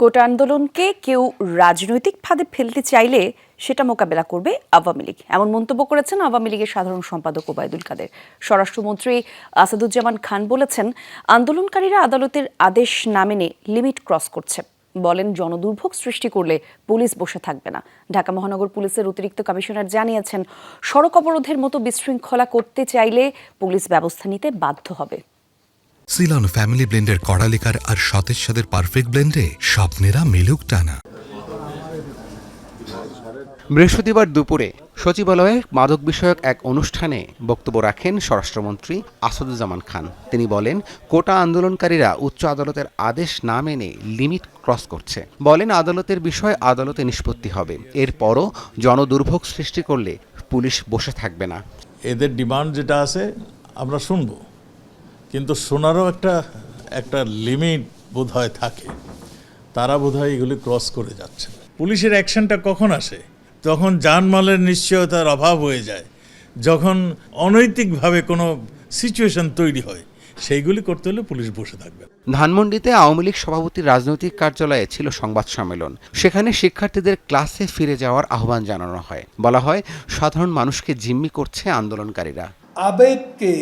কোটা আন্দোলনকে কেউ রাজনৈতিক ফাঁদে ফেলতে চাইলে সেটা মোকাবেলা করবে আওয়ামী লীগ। এমন মন্তব্য করেছেন আওয়ামী লীগের সাধারণ সম্পাদক ওবায়দুল কাদের। স্বরাষ্ট্রমন্ত্রী আসাদুজ্জামান খান বলেছেন, আন্দোলনকারীরা আদালতের আদেশ না মেনে লিমিট ক্রস করছে। বলেন, জনদুর্ভোগ সৃষ্টি করলে পুলিশ বসে থাকবে না। ঢাকা মহানগর পুলিশের অতিরিক্ত কমিশনার জানিয়েছেন, সড়ক অবরোধের মতো বিশৃঙ্খলা করতে চাইলে পুলিশ ব্যবস্থা নিতে বাধ্য হবে। সিলন ফ্যামিলি ব্লেন্ডের কড়ালিকার আর সতেজ সাদের পারফেক্ট ব্লেন্ডে স্বপ্নেরা মেলুক টানা। বৃহস্পতিবার দুপুরে সচিবালয়ে মাদক বিষয়ক এক অনুষ্ঠানে বক্তব্য রাখেন স্বরাষ্ট্রমন্ত্রী আসাদুজ্জামান খান। তিনি বলেন কোটা আন্দোলনকারীরা উচ্চ আদালতের আদেশ না মেনে লিমিট ক্রস করছে। বলেন আদালতের বিষয় আদালতে নিষ্পত্তি হবে। এরপরও জনদুর্ভোগ সৃষ্টি করলে পুলিশ বসে থাকবে না। এদের ডিমান্ড যেটা আছে আমরা শুনব। কিন্তু শোনারও একটা একটা লিমিট বোধহয় থাকে। তারা বোধহয় এগুলি ক্রস করে যাচ্ছে। পুলিশের অ্যাকশনটা কখন আসে? তখন জানমালের নিশ্চয়তার অভাব হয়ে যায় যখন অনৈতিকভাবে কোনো সিচুয়েশন তৈরি হয় সেইগুলি করতে হলে পুলিশ বসে থাকবে। ধানমন্ডিতে আওয়ামী লীগ সভাপতির রাজনৈতিক কার্যালয়ে ছিল সংবাদ সম্মেলন। সেখানে শিক্ষার্থীদের ক্লাসে ফিরে যাওয়ার আহ্বান জানানো হয়। বলা হয় সাধারণ মানুষকে জিম্মি করছে আন্দোলনকারীরা। আবেগকে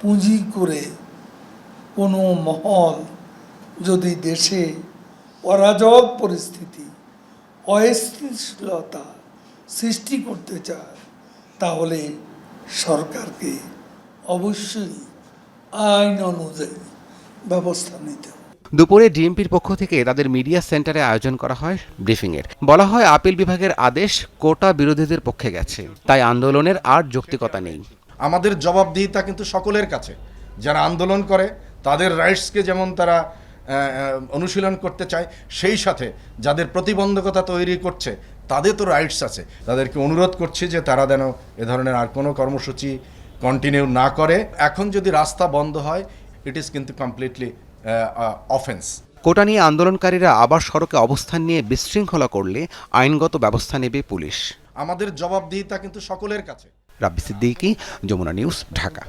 পুঁজি করে কোনো মহল, যদি দেশে অরাজক পরিস্থিতি, অস্থিতিশীলতা সৃষ্টি করতে চায়, তাহলে সরকারকে অবশ্যই আইন অনুযায়ী ব্যবস্থা নিতে দুপুরে ডিএমপির পক্ষ থেকে তাদের মিডিয়া সেন্টারে আয়োজন করা হয় ব্রিফিংয়ের। বলা হয়, আপিল বিভাগের আদেশ কোটা বিরোধীদের পক্ষে গেছে। তাই আন্দোলনের আর যৌক্তিকতা নেই। আমাদের জবাবদিহিতা কিন্তু সকলের কাছে। যারা আন্দোলন করে, তাদের রাইটসকে যেমন তারা অনুশীলন করতে চায়, সেই সাথে যাদের প্রতিবন্ধকতা তৈরি করছে, তাদের তো রাইটস আছে। তাদেরকে অনুরোধ করছি যে তারা যেন এ ধরনের আর কোনো কর্মসূচি কন্টিনিউ না করে। এখন যদি রাস্তা বন্ধ হয় ইট ইজ কিন্তু কমপ্লিটলি অফেন্স কোটা নিয়ে আন্দোলনকারীরা আবার সড়কে অবস্থান নিয়ে বিশৃঙ্খলা করলে আইনগত ব্যবস্থা নেবে পুলিশ। আমাদের জবাবদিহিতা কিন্তু সকলের কাছে। রাব্বি সিদ্দিকী যমুনা নিউজ ঢাকা।